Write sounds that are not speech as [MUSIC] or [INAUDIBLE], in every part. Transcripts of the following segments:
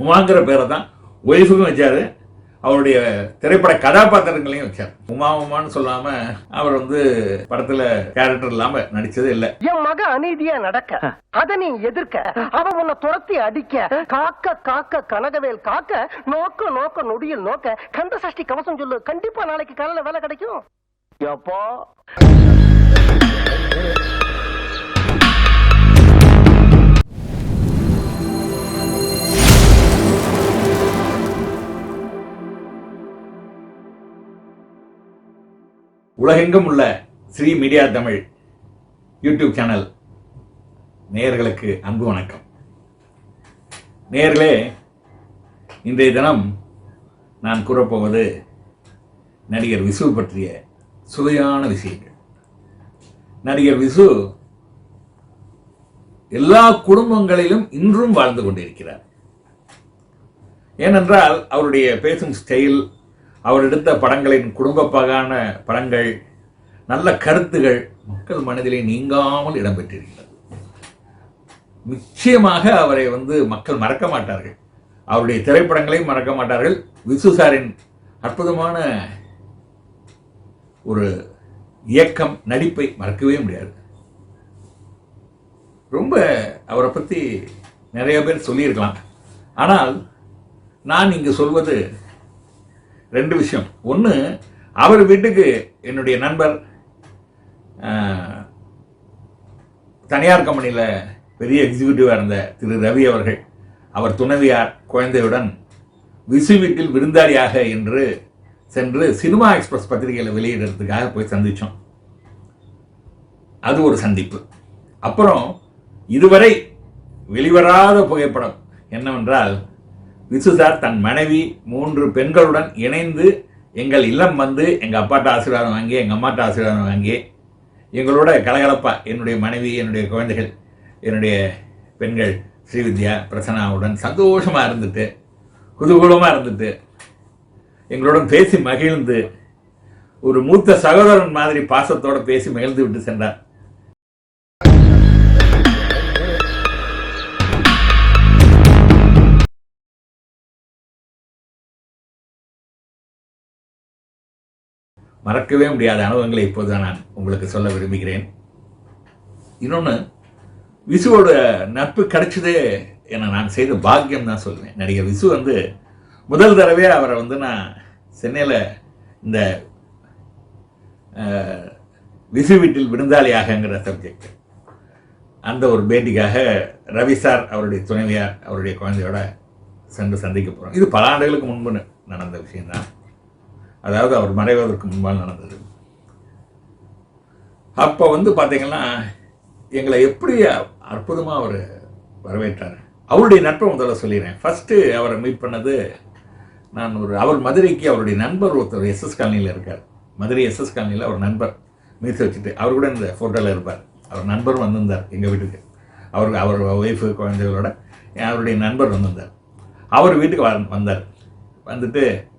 உமாங்கிற பேரை தான் ஒய்ஃபுக்கும் வச்சாரு. அவருடைய திரைப்பட கதாபாத்திரங்களையும் வச்சார். உமா உமான்னு சொல்லாம அவர் வந்து படத்துல கேரக்டர் இல்லாம நடிச்சதே இல்ல. என் மக அநீதியா நடக்க அத நீ எதிர்க்க அவ உன்னை துரத்தி அடிக்க காக்க காக்க கனகவேல் காக்க நோக்க நோக்க நொடியில் நோக்க கந்த சஷ்டி கவசம் சொல்லு கண்டிப்பா நாளைக்கு காலையில வேலை கிடைக்கும். எப்போ? உலகெங்கும் உள்ள Sri media Tamil YouTube channel நேயர்களுக்கு அன்பு வணக்கம். நேயர்களே இன்றைய தினம் நான் கூறப்போவது நடிகர் விசு பற்றிய சுவையான விஷயங்கள். நடிகர் விசு எல்லா குடும்பங்களிலும் இன்றும் வாழ்ந்து கொண்டிருக்கிறார். ஏனென்றால் அவருடைய பேசும் ஸ்டைல் அவர் எடுத்த படங்களின் குடும்பப்பாகான படங்கள் நல்ல கருத்துகள் மக்கள் மனதிலே நீங்காமல் இடம்பெற்றிருக்கிறது. நிச்சயமாக அவரை வந்து மக்கள் மறக்க மாட்டார்கள். அவருடைய திரைப்படங்களையும் மறக்க மாட்டார்கள். விசு சாரின் அற்புதமான ஒரு இயக்கம் நடிப்பை மறக்கவே முடியாது. ரொம்ப அவரை பற்றி நிறைய பேர் சொல்லியிருக்கலாம். ஆனால் நான் இங்கு சொல்வது ரெண்டு விஷயம். ஒன்று அவர் வீட்டுக்கு என்னுடைய நண்பர் தனியார் கம்பெனியில் பெரிய எக்ஸிக்யூட்டிவாக இருந்த திரு ரவி அவர்கள். அவர் துணைவியார் குழந்தையுடன் விசு வீட்டில் விருந்தாளியாக என்று சென்று சினிமா எக்ஸ்பிரஸ் பத்திரிகையில் வெளியிடுறதுக்காக போய் சந்தித்தோம் அது ஒரு சந்திப்பு. அப்புறம் இதுவரை வெளிவராத புகைப்படம் என்னவென்றால் மிசுசார் தன் மனைவி மூன்று பெண்களுடன் இணைந்து எங்கள் இல்லம் வந்து எங்கள் அப்பாட்ட ஆசீர்வாதம் வாங்கி எங்கள் அம்மாட்ட ஆசீர்வாதம் வாங்கி எங்களோட கலகலப்பா என்னுடைய மனைவி என்னுடைய குழந்தைகள் என்னுடைய பெண்கள் ஸ்ரீவித்யா பிரசன்னாவுடன் சந்தோஷமாக இருந்துட்டு குதூகூலமாக இருந்துட்டு எங்களுடன் பேசி மகிழ்ந்து ஒரு மூத்த சகோதரன் மாதிரி பாசத்தோடு பேசி மகிழ்ந்து விட்டு சென்றார். மறக்கவே முடியாத அனுபவங்களை இப்போது நான் உங்களுக்கு சொல்ல விரும்புகிறேன். இன்னொன்று விசுவோட நட்பு கிடைச்சதே என நான் செய்த பாக்கியம் தான் சொல்லுவேன் நடிகர் விசு வந்து முதல் தடவை அவரை வந்து நான் சென்னையில் இந்த விசு வீட்டில் விருந்தாளியாகங்கிற சப்ஜெக்ட் அந்த ஒரு பேட்டிக்காக ரவி சார் அவருடைய துணைவியார் அவருடைய குழந்தையோட சென்று சந்திக்க போகிறோம் இது பல ஆண்டுகளுக்கு முன்பு நடந்த விஷயம்தான். அதாவது அவர் மறைவதற்கு முன்பால் நடந்தது. அப்போ வந்து பார்த்தீங்கன்னா எங்களை எப்படி அற்புதமாக அவர் வரவேற்றார். அவருடைய நட்பை முதல்ல சொல்லிடுறேன். ஃபஸ்ட்டு அவரை மீட் பண்ணது நான் ஒரு அவர் மதுரைக்கு அவருடைய நண்பர் ஒருத்தர் எஸ்எஸ் காலனியில் இருக்கார். மதுரை எஸ்எஸ் காலனியில் அவர் நண்பர். மீட் வச்சுட்டு அவர் கூட இந்த ஃபோட்டோவில் இருப்பார். அவர் நண்பர் வந்திருந்தார் எங்கள் வீட்டுக்கு. அவர் அவர் ஒய்ஃபு குழந்தைகளோட அவருடைய நண்பர் வந்திருந்தார். அவர் வீட்டுக்கு வந்தார். வந்துட்டு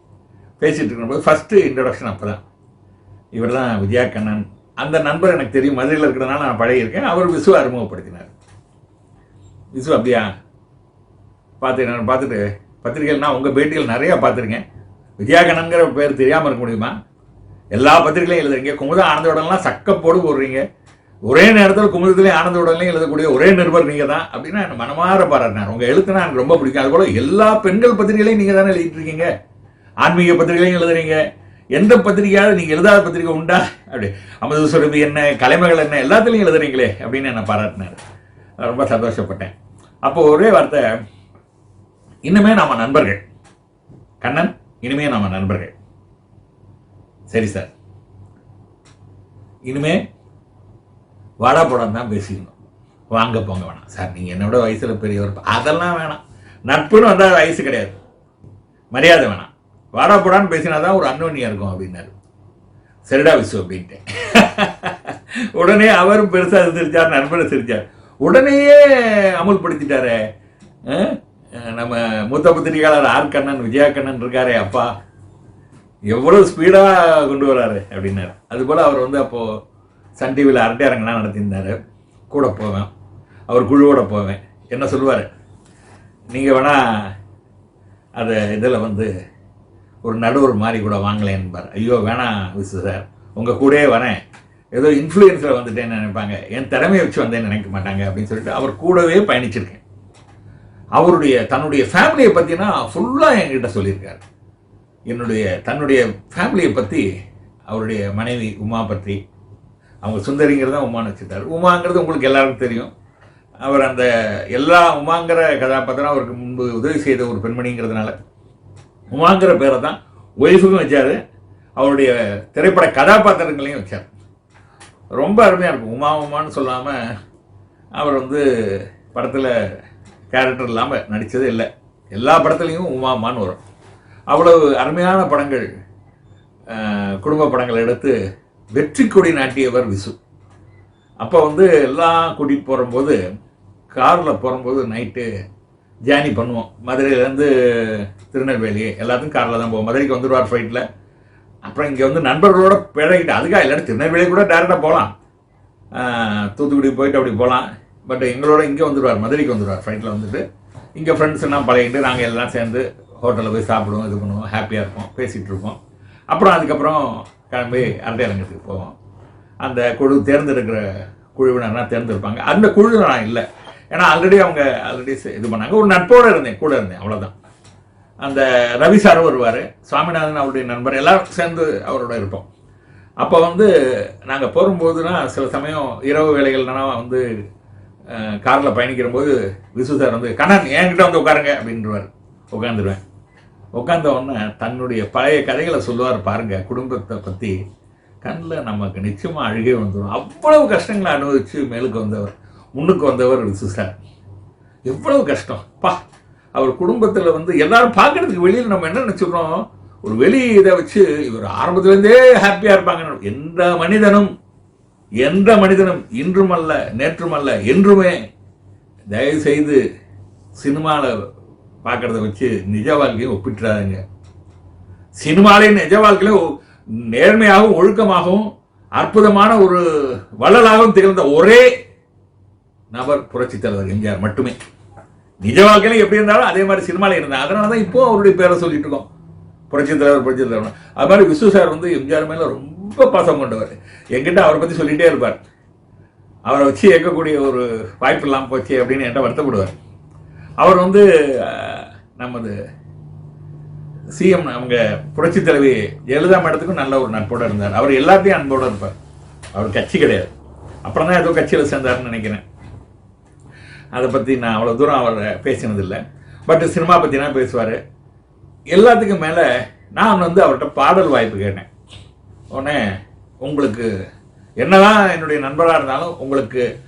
பேசிகிட்டு இருக்கும்போது ஃபஸ்ட்டு இன்ட்ரடக்ஷன் அப்போ தான் இவர் தான் விஜயா கண்ணன் அந்த நண்பர் எனக்கு தெரியும். மதுரையில் இருக்கிறதுனால நான் பழகியிருக்கேன். அவர் விசு அறிமுகப்படுத்தினார். விசு அப்படியா? பார்த்து நான் பார்த்துட்டு பத்திரிகைகள் நான் உங்கள் பேட்டிகள் நிறையா பார்த்துருக்கேன். விஜயா கண்ணன்கிற பேர் தெரியாமல் இருக்க முடியுமா? எல்லா பத்திரிகைகளையும் எழுதுறீங்க. குமுதம் ஆனந்தோடலாம் சக்கப்போடு போடுறீங்க. ஒரே நேரத்தில் குமுதத்துலேயும் ஆனந்தோடலையும் எழுதக்கூடிய ஒரே நிருபர் நீங்கள் தான் அப்படின்னா என்ன மனமாற பாராட்டினார். உங்கள் எழுத்துனா எனக்கு ரொம்ப பிடிக்கும். அதுபோல் எல்லா பெண்கள் பத்திரிகைகளையும் நீங்கள் தானே எழுதிட்டு இருக்கீங்க. ஆன்மீக பத்திரிகையும் எழுதுறீங்க. எந்த பத்திரிகையாவது நீங்கள் எழுதாத பத்திரிகை உண்டா? அப்படி. அமது சுரபி என்ன கலைமகள் என்ன எல்லாத்துலேயும் எழுதுறீங்களே அப்படின்னு என்னை பாராட்டினார். ரொம்ப சந்தோஷப்பட்டேன். அப்போ ஒரே வார்த்தை இன்னுமே நாம நண்பர்கள். கண்ணன் இனிமே நாம நண்பர்கள். சரி சார். இனிமே வாடா போடான்னு தான் பேசிக்கணும். வாங்க போங்க வேணாம். சார் நீங்கள் என்னோட வயசில் பெரியவர் அதெல்லாம் வேணாம். நட்புன்னு வந்தால் வயசு கிடையாது. மரியாதை வேணாம். வாடா போடான்னு பேசினா தான் ஒரு அன்னோனியாக இருக்கும் அப்படின்னாரு. சரிடா விசு அப்படின்ட்டேன் உடனே அவரும் பெருசாக சிரிச்சார் நண்பரும் சிரிச்சார் உடனேயே அமுல்படுத்திட்டாரே. நம்ம மூத்த பத்திரிகையாளர் ஆர் கண்ணன் விஜயா கண்ணன் இருக்காரே அப்பா. எவ்வளோ ஸ்பீடாக கொண்டு வராரு அப்படின்னாரு. அதுபோல் அவர் வந்து அப்போது சன் டிவியில் அரட்டை அரங்கெல்லாம் நடத்தியிருந்தார். கூட போவேன். அவர் குழுவோட போவேன். என்ன சொல்லுவார்? நீங்கள் வேணால் அதை இதில் வந்து ஒரு நடுவர் மாதிரி கூட வாங்கலேன்பார் ஐயோ வேணாம் விசு சார். உங்கள் கூடயே வரேன். ஏதோ இன்ஃப்ளூயன்ஸில் வந்துட்டேன்னு நினைப்பாங்க. என் திறமையை வச்சு வந்தேன்னு நினைக்க மாட்டாங்க அப்படின்னு சொல்லிட்டு அவர் கூடவே பயணிச்சிருக்கேன். அவருடைய தன்னுடைய ஃபேமிலியை பற்றினா ஃபுல்லாக என்கிட்ட சொல்லியிருக்கார். என்னுடைய தன்னுடைய ஃபேமிலியை பற்றி அவருடைய மனைவி உமா பற்றி அவங்க சுந்தரிங்கிறத உமான்னு வச்சுட்டார் உமாங்கிறது உங்களுக்கு எல்லாருக்கும் தெரியும். அவர் அந்த எல்லா உமாங்கிற கதாபாத்திரம் அவருக்கு முன்பு உதவி செய்த ஒரு பெண்மணிங்கிறதுனால. உமாங்கிற பேரை தான் ஒய்ஃபுக்கும் வச்சார். அவருடைய திரைப்பட கதாபாத்திரங்களையும் வச்சார். ரொம்ப அருமையாக இருக்கும். உமா உமான்னு சொல்லாமல் அவர் வந்து படத்தில் கேரக்டர் இல்லாமல் நடித்ததே இல்லை. எல்லா படத்துலேயும் உமா உமான்னு வரும். அவ்வளவு அருமையான படங்கள் குடும்ப படங்கள் எடுத்து வெற்றி கொடி நாட்டியவர் விசு. அப்போ வந்து எல்லாம் கூட்டிகிட்டு போகும்போது காரில் போகும்போது நைட்டு ஜேர்னி பண்ணுவோம். மதுரையிலேருந்து திருநெல்வேலி எல்லாத்துக்கும் காரில் தான் போவோம். மதுரைக்கு வந்துடுவார் ஃப்ளைட்டில் அப்புறம் இங்கே வந்து நண்பர்களோட பிழைக்கிட்டு அதுக்காக இல்லாட்டி திருநெல்வேலி கூட டேரெக்டாக போகலாம் தூத்துக்குடி போயிட்டு அப்படி போகலாம் பட் எங்களோட இங்கே வந்துடுவார் மதுரைக்கு வந்துடுவார் ஃப்ளைட்டில் வந்துட்டு. இங்கே ஃப்ரெண்ட்ஸ் எல்லாம் பழகிட்டு நாங்கள் எல்லாம் சேர்ந்து ஹோட்டலில் போய் சாப்பிடுவோம் இது பண்ணுவோம் ஹாப்பியாக இருப்போம் பேசிகிட்டு இருப்போம். அப்புறம் அதுக்கப்புறம் கிளம்பி அரட்டையரங்கத்துக்கு போவோம். அந்த குழு தேர்ந்தெடுக்கிற குழுவினர்லாம் தேர்ந்தெடுப்பாங்க. அந்த குழு நான் இல்லை. ஏன்னா ஆல்ரெடி அவங்க ஆல்ரெடி இது பண்ணாங்க. ஒரு நட்போடு இருந்தேன் கூட இருந்தேன் அவ்வளோதான் அந்த ரவி சார் வருவார் சுவாமிநாதன் அவருடைய நண்பர் எல்லாரும் சேர்ந்து அவரோட இருப்போம். அப்போ வந்து நாங்கள் போகும்போதுனா சில சமயம் இரவு வேலைகள்னா வந்து காரில் பயணிக்கிற போது விசு சார் வந்து கண்ணன் என்கிட்ட வந்து உட்காருங்க அப்படின்றவார். உட்காந்துருவேன் உட்காந்த உடனே தன்னுடைய பழைய கதைகளை சொல்லுவார் பாருங்கள் குடும்பத்தை பற்றி கண்ணில் நமக்கு நிச்சயமாக அழுகே வந்துடும் அவ்வளவு கஷ்டங்களை அனுபவித்து மேலுக்கு வந்தவர். முன்னுக்கு வந்தவர் விசு எவ்வளவு கஷ்டம். பா அவர் குடும்பத்தில் வந்து எல்லாரும் பார்க்கறதுக்கு வெளியில் நம்ம என்ன நினச்சிடுறோம் ஒரு வெளி இதை வச்சு இவர் ஆரம்பத்துலேருந்தே ஹாப்பியாக இருப்பாங்க. எந்த மனிதனும் எந்த மனிதனும் இன்றும் அல்ல நேற்றும் அல்ல என்றுமே தயவு செய்து சினிமாவில் பார்க்குறத வச்சு நிஜ வாழ்க்கையை ஒப்பிட்டுறாதுங்க. சினிமாலையும் நிஜ வாழ்க்கையில நேர்மையாகவும் ஒழுக்கமாகவும் அற்புதமான ஒரு வள்ளலாகவும் திகழ்ந்த ஒரே நபர் புரட்சி தலைவர் எம்ஜிஆர் மட்டுமே. நிஜ வாழ்க்கையில எப்படி இருந்தாலும் அதே மாதிரி சினிமாவில் இருந்தாங்க அதனால தான் இப்போ அவருடைய பேரை சொல்லிட்டு இருக்கோம். புரட்சித் தலைவர் புரட்சி தலைவர். அது மாதிரி விசு சார் வந்து எம்ஜிஆர் மேல ரொம்ப பாசம் கொண்டவர். எங்கிட்ட அவரை பத்தி சொல்லிட்டே இருப்பார். அவரை வச்சு இயக்கக்கூடிய ஒரு வாய்ப்பு இல்லாமல் போச்சு அப்படின்னு என்கிட்ட வருத்தப்படுவார். அவர் வந்து நமது சிஎம் அவங்க புரட்சி தலைவி ஜெயலலிதா மேடத்துக்கும் நல்ல ஒரு நட்போட இருந்தார். அவர் எல்லாத்தையும் அன்போடு இருப்பார். அவர் கட்சி கிடையாது. அப்புறம் தான் ஏதோ கட்சியில் சேர்ந்தார்னு நினைக்கிறேன். அதை பற்றி நான் அவ்வளோ தூரம் அவர் பேசினதில்லை. பட் சினிமா பற்றினா பேசுவார்? எல்லாத்துக்கும் மேலே நான் வந்து அவர்கிட்ட பாடல் வாய்ப்பு கேட்டேன். உடனே உங்களுக்கு என்னதான் என்னுடைய நண்பராக இருந்தாலும் உங்களுக்கு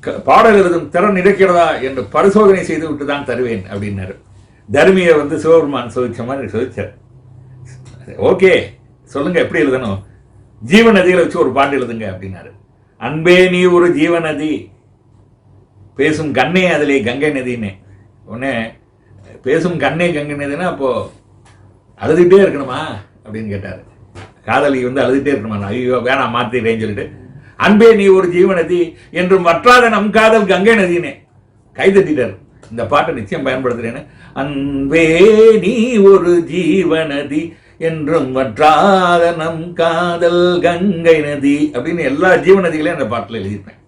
க- பாடல் எழுதும் திறன் இருக்கிறதா என்று பரிசோதனை செய்து விட்டு தான் தருவேன் அப்படின்னாரு. தர்மியை வந்து சிவபெருமான் சோதிச்ச மாதிரி சோதிச்சார். ஓகே சொல்லுங்க எப்படி எழுதணும்? ஜீவநதியில் வச்சு ஒரு பாட்டு எழுதுங்க அப்படின்னாரு. அன்பே நீ ஒரு ஜீவநதி பேசும் கண்ணே அதிலே கங்கை நதின்னு உடனே பேசும் கண்ணே கங்கை நதினா அப்போ அழுதுகிட்டே இருக்கணுமா? அப்படின்னு கேட்டார். காதலி வந்து அழுதுகிட்டே இருக்கணுமா? நான், ஐயோ வேணாம் மாற்றிட்டேன்னு சொல்லிட்டு. அன்பே நீ ஒரு ஜீவநதி என்றும் வற்றாத நம் காதல் கங்கை நதினே. கைதட்டிட்டார் இந்த பாட்டை நிச்சயம் பயன்படுத்துகிறேன்னு அன்பே நீ ஒரு ஜீவநதி என்றும் வற்றாத நம் காதல் கங்கை நதி அப்படின்னு எல்லா ஜீவநதிகளையும் அந்த பாட்டில் எழுதியிருப்பேன்.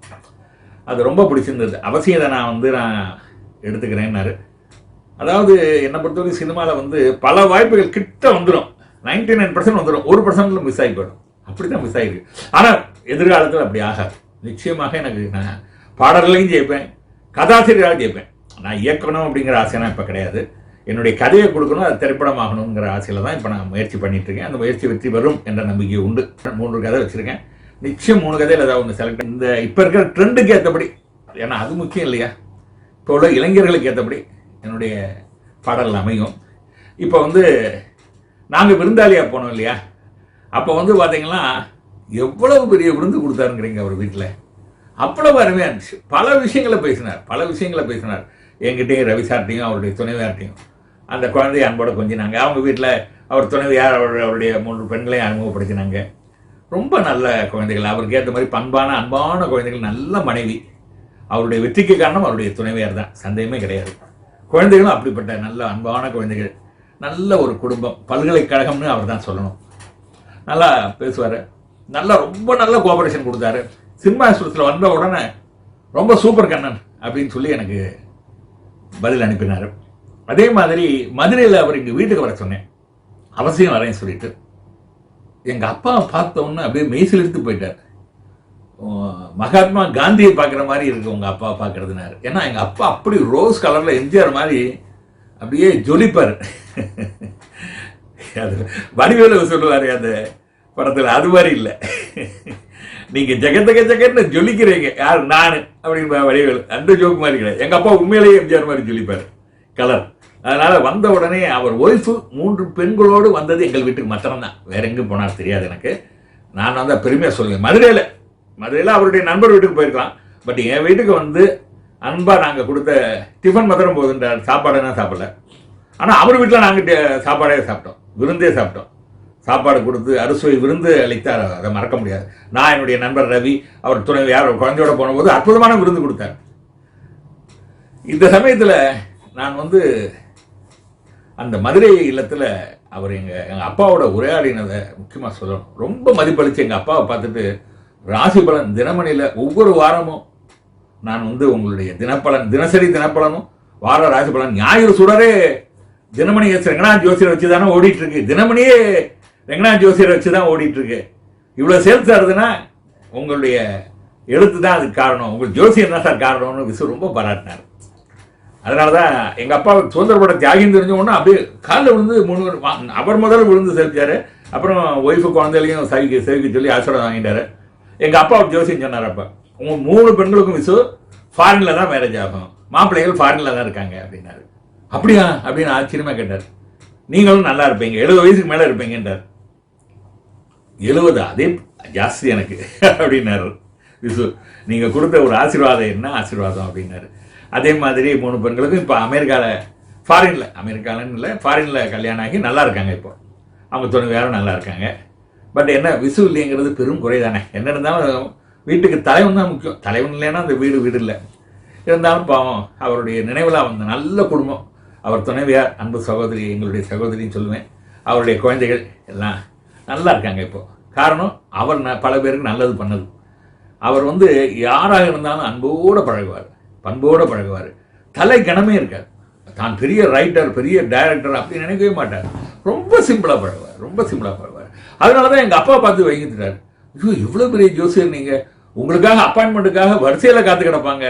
அது ரொம்ப பிடிச்சிருந்தது. அவசியம் இதை நான் வந்து நான் எடுத்துக்கிறேன்னாரு. அதாவது என்னை பொறுத்தவரை சினிமாவில் வந்து பல வாய்ப்புகள் கிட்ட வந்துடும் 99% நைன் பர்சன்ட் வந்துடும் ஒரு பர்சன்ட்ல மிஸ் ஆகி போயிடும். அப்படி தான் மிஸ் ஆகிருக்கு ஆனால் எதிர்காலத்தில் அப்படி ஆகாது. நிச்சயமாக எனக்கு நான் பாடல்களையும் ஜெயிப்பேன் கதாசிரியராக ஜெயிப்பேன். நான் இயக்கணும் அப்படிங்கிற ஆசைனா இப்போ கிடையாது. என்னுடைய கதையை கொடுக்கணும் அது திரைப்படமாகணுங்கிற ஆசையில் தான் இப்போ நான் முயற்சி பண்ணிட்டு இருக்கேன். அந்த முயற்சி வெற்றி பெறும் என்ற நம்பிக்கை உண்டு. மூன்று கதை வச்சுருக்கேன். நிச்சயம் மூணு கதையில் ஏதாவது ஒன்று செலக்ட் இந்த இப்போ இருக்கிற ட்ரெண்டுக்கு ஏற்றபடி ஏன்னா அது முக்கியம் இல்லையா? இப்போ உள்ள இளைஞர்களுக்கு ஏற்றபடி என்னுடைய பாடல் அமையும். இப்போ வந்து நாங்கள் விருந்தாளியாக போனோம் இல்லையா? அப்போ வந்து பார்த்தீங்கன்னா எவ்வளவு பெரிய விருந்து கொடுத்தாருங்கிறீங்க அவர் வீட்டில் அவ்வளவு அருமையாக இருந்துச்சு. பல விஷயங்களை பேசினார். பல விஷயங்களை பேசினார். என்கிட்டையும் ரவி சார்ட்டையும் அவருடைய துணைவியார்ட்டையும். அந்த குழந்தைய அன்போட கொஞ்சினாங்க. அவங்க வீட்டில் அவர் துணைவியார் அவர் அவருடைய மூன்று பெண்களையும் அறிமுகப்படுத்தினாங்க. ரொம்ப நல்ல குழந்தைகள். அவருக்கு ஏற்ற மாதிரி பண்பான அன்பான குழந்தைகள் நல்ல மனைவி. அவருடைய வெற்றிக்கு காரணம் அவருடைய துணைவியார் தான். சந்தேகமே கிடையாது. குழந்தைகளும் அப்படிப்பட்ட நல்ல அன்பான குழந்தைகள். நல்ல ஒரு குடும்பம். பல்கலைக்கழகம்னு அவர் தான் சொல்லணும். நல்லா பேசுவார். நல்லா ரொம்ப நல்ல கோஆபரேஷன் கொடுத்தாரு. சிம்மாசுரத்தில் வந்த உடனே ரொம்ப சூப்பர் கண்ணன் அப்படின்னு சொல்லி எனக்கு பதில் அனுப்பினார். அதே மாதிரி மதுரையில் அவர் எங்கள் வீட்டுக்கு வர சொன்னேன். அவசியம் வரேன்னு சொல்லிட்டு. எங்கள் அப்பா பார்த்த அப்படியே மெய்சில் எடுத்து போயிட்டார் மகாத்மா காந்தியை பார்க்குற மாதிரி இருக்கு உங்கள் அப்பா பார்க்குறதுனாரு. ஏன்னா எங்கள் அப்பா அப்படி ரோஸ் கலரில் எம்ஜிஆர் மாதிரி அப்படியே ஜொலிப்பார். அது வடிவேலு சொல்லுவார் அந்த படத்தில் அது மாதிரி இல்லை. நீங்கள் ஜெகத்தக ஜெகன்னு ஜொலிக்கிறீங்க. யார்? நான் அப்படின்னு வடிவேலு. அந்த ஜோக் மாதிரி கிடையாது. எங்கள் அப்பா உண்மையிலேயே எம்ஜிஆர் மாதிரி ஜொலிப்பார். கலர் அதனால் வந்த உடனே அவர் ஒய்ஃபு மூன்று பெண்களோடு வந்தது எங்கள் வீட்டுக்கு மாத்திரம்தான். வேற எங்கும் போனால் தெரியாது எனக்கு. நான் வந்து பெருமையாக சொல்லுவேன். மதுரையில் மதுரையில் அவருடைய நண்பர் வீட்டுக்கு போயிருக்கலாம். பட் என் வீட்டுக்கு வந்து அன்பாக நாங்கள் கொடுத்த டிஃபன் மாத்திரம் சாப்பாடு என்ன சாப்பிடல. ஆனால் அவர் வீட்டில் நாங்கள் சாப்பாடே சாப்பிட்டோம். விருந்தே சாப்பிட்டோம். சாப்பாடு கொடுத்து அறுசுவை விருந்து அளித்தார். அதை மறக்க முடியாது. நான் என்னுடைய நண்பர் ரவி அவர் துணை யார் குழந்தையோட போனபோது அற்புதமான விருந்து கொடுத்தார். இந்த சமயத்தில் நான் வந்து அந்த மதுரை இல்லத்தில் அவர் எங்கள் எங்கள் அப்பாவோட உரையாடினதை முக்கியமாக சொல்லணும். ரொம்ப மதிப்பளித்து எங்கள் அப்பாவை பார்த்துட்டு ராசிபலன் தினமணியில் ஒவ்வொரு வாரமும் நான் வந்து உங்களுடைய தினப்பலன் தினசரி தினப்பலனும் வார ராசிபலன் ஞாயிறு சுடரே தினமணி ரெங்கநாத் ஜோசியர் வச்சு தானே ஓடிட்டுருக்கு. தினமணியே ரெங்கநாத் ஜோசியரை வச்சு தான் ஓடிட்டுருக்கு. இவ்வளோ சேல்ஸ் ஆகுதுன்னா உங்களுடைய எழுத்து தான் அதுக்கு காரணம். உங்கள் ஜோசியம் தான் சார் காரணம்னு விசு ரொம்ப பாராட்டினார். அதனால தான் எங்கள் அப்பா சுதந்திரப்பட தியாகின்னு தெரிஞ்ச உடனே அப்படியே காலில் விழுந்து மூணு பேர் அவர் முதல்ல விழுந்து செலுத்தியாரு அப்புறம் ஒய்ஃபு குழந்தைகளையும் சவிக்க செவிக்க சொல்லி ஆசீர்வாதம் வாங்கிட்டாரு. எங்கள் அப்பா ஜோசியம் சொன்னார் அப்போ உங்கள் மூணு பெண்களுக்கும் விசு ஃபாரினில் தான் மேரேஜ் ஆகும். மாப்பிள்ளைகள் ஃபாரினில் தான் இருக்காங்க அப்படின்னாரு. அப்படியா? அப்படின்னு ஆச்சரியமாக கேட்டார். நீங்களும் நல்லா இருப்பீங்க எழுபது வயசுக்கு மேலே இருப்பீங்கன்றார். எழுபது அதே ஜாஸ்தி எனக்கு [LAUGHS] அப்படின்னாரு. விசு நீங்கள் கொடுத்த ஒரு ஆசீர்வாதம் என்ன ஆசீர்வாதம்? அப்படின்னாரு. அதே மாதிரி மூணு பெண்களுக்கும் இப்போ அமெரிக்காவில் ஃபாரினில் அமெரிக்காலன்னு இல்லை ஃபாரினில் கல்யாணம் ஆகி நல்லா இருக்காங்க இப்போ. அவங்க துணைவியாரும் நல்லா இருக்காங்க. பட் என்ன விசு இல்லைங்கிறது பெரும் குறை தானே என்ன இருந்தாலும் வீட்டுக்கு தலைவன் தான் முக்கியம். தலைவன் இல்லைன்னா அந்த வீடு வீடு இல்லை. இருந்தாலும் பாவம் அவருடைய நினைவில் வந்த நல்ல குடும்பம். அவர் துணைவியார் அன்பு சகோதரி எங்களுடைய சகோதரின்னு சொல்லுவேன். அவருடைய குழந்தைகள் எல்லாம் நல்லா இருக்காங்க இப்போது காரணம் அவர் ந- பல பேருக்கு நல்லது பண்ணது. அவர் வந்து யாராக இருந்தாலும் அன்போடு பழகுவார். பண்போடு பழகுவார். தலை கணமே இருக்கார் தான் பெரிய ரைட்டர் பெரிய டைரக்டர் அப்படி நினைக்கவே மாட்டார். ரொம்ப சிம்பிளாக பழகுவார் ரொம்ப சிம்பிளாக பழகுவார். அதனால தான் எங்கள் அப்பா பார்த்து வைங்கிட்டார் ஐயோ இவ்வளோ பெரிய ஜோசியர் நீங்கள் உங்களுக்காக அப்பாயின்மெண்ட்டுக்காக வரிசையில் காத்து கிடப்பாங்க.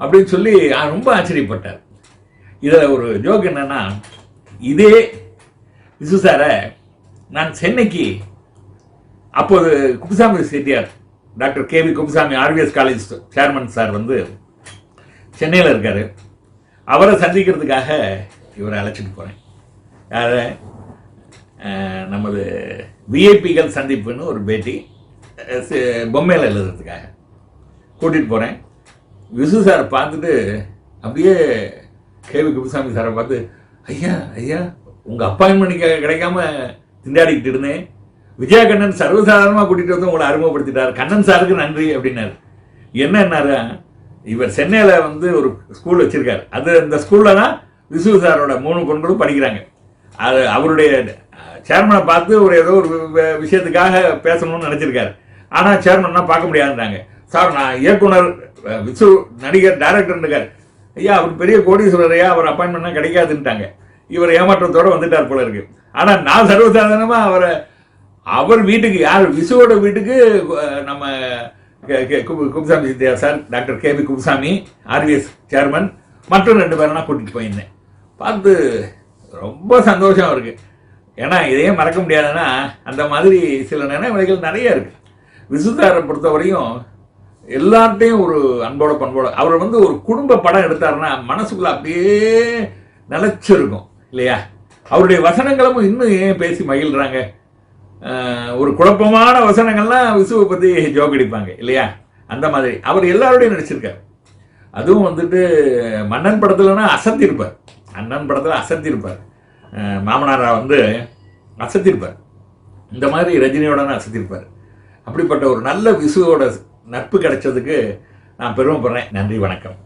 அப்படின்னு சொல்லி ரொம்ப ஆச்சரியப்பட்டார் இதில் ஒரு ஜோக் என்னன்னா இதே விசு சாரை நான் சென்னைக்கு அப்போது Kuppusamy Chettiar doctor K V Kuppusamy RVS college chairman sir வந்து சென்னையில் இருக்கார். அவரை சந்திக்கிறதுக்காக இவரை அழைச்சிட்டு போகிறேன் யார? நமது விஐபிகள் சந்திப்புன்னு ஒரு பேட்டி பொம்மையில் எழுதுறதுக்காக கூட்டிகிட்டு போகிறேன் விசு சாரை பார்த்துட்டு அப்படியே கேவி குப்புசாமி சாரை பார்த்து ஐயா ஐயா உங்கள் அப்பாயின்மெண்ட் கிடைக்காம திண்டாடிக்கிட்டு இருந்தேன் விஜயா கண்ணன் சர்வசாதாரணமாக கூட்டிகிட்டு வந்து உங்களை அறிமுகப்படுத்திட்டார். கண்ணன் சாருக்கு நன்றி அப்படின்னாரு. என்னன்னாரு இவர் சென்னையில் வந்து ஒரு ஸ்கூல் வச்சுருக்கார். அது அந்த ஸ்கூலில் தான் விசு சாரோட மூணு பெண்களும் படிக்கிறாங்க. அது அவருடைய சேர்மனை பார்த்து ஒரு ஏதோ ஒரு வி- விஷயத்துக்காக பேசணும்னு நினச்சிருக்காரு. ஆனால் சேர்மன்னா பார்க்க முடியாதுன்றாங்க. சார் நான் இயக்குனர் விசு நடிகர் டைரக்டர் இருக்கார். ஐயா அவர் பெரிய கோடீஸ்வரர் ஐயா அவர் அப்பாயின்மெண்ட்னா கிடைக்காதுன்ட்டாங்க. இவர் ஏமாற்றத்தோடு வந்துட்டார் போல இருக்கு. ஆனால் நான் சர்வசாதாரணமாக அவரை அவர் வீட்டுக்கு யார் விசுவோட வீட்டுக்கு நம்ம Kuppusamy சித்தியா sir doctor K P Kuppusamy RVS chairman மற்றும் ரெண்டு பேரும் நான் கூட்டிகிட்டு போயிருந்தேன். பார்த்து ரொம்ப சந்தோஷம் இருக்கு ஏன்னா இதையே மறக்க முடியாதுன்னா அந்த மாதிரி சில நினைவுகள் நிறைய இருக்கு. விசுதாரை பொறுத்தவரையும் எல்லார்ட்டையும் ஒரு அன்போட பண்போட அவர் வந்து ஒரு குடும்ப படம் எடுத்தாருன்னா மனசுக்குள்ள அப்படியே நிலச்சிருக்கும் இல்லையா? அவருடைய வசனங்களும் இன்னும் ஏன் பேசி மகிழ்கிறாங்க ஒரு குழப்பமான வசனங்கள்லாம் விசுவை பற்றி ஜோக் அடிப்பாங்க இல்லையா? அந்த மாதிரி. அவர் எல்லாரோடையும் நடிச்சிருக்கார். அதுவும் வந்துட்டு மன்னன் படத்துலனா அசத்திருப்பார் அண்ணன் படத்தில் அசத்திருப்பார் மாமனாரா வந்து அசத்திருப்பார் இந்த மாதிரி ரஜினியோட அசத்திருப்பார் அப்படிப்பட்ட ஒரு நல்ல விசுவோட நட்பு கிடைச்சதுக்கு நான் பெருமைப்படுறேன். நன்றி வணக்கம்.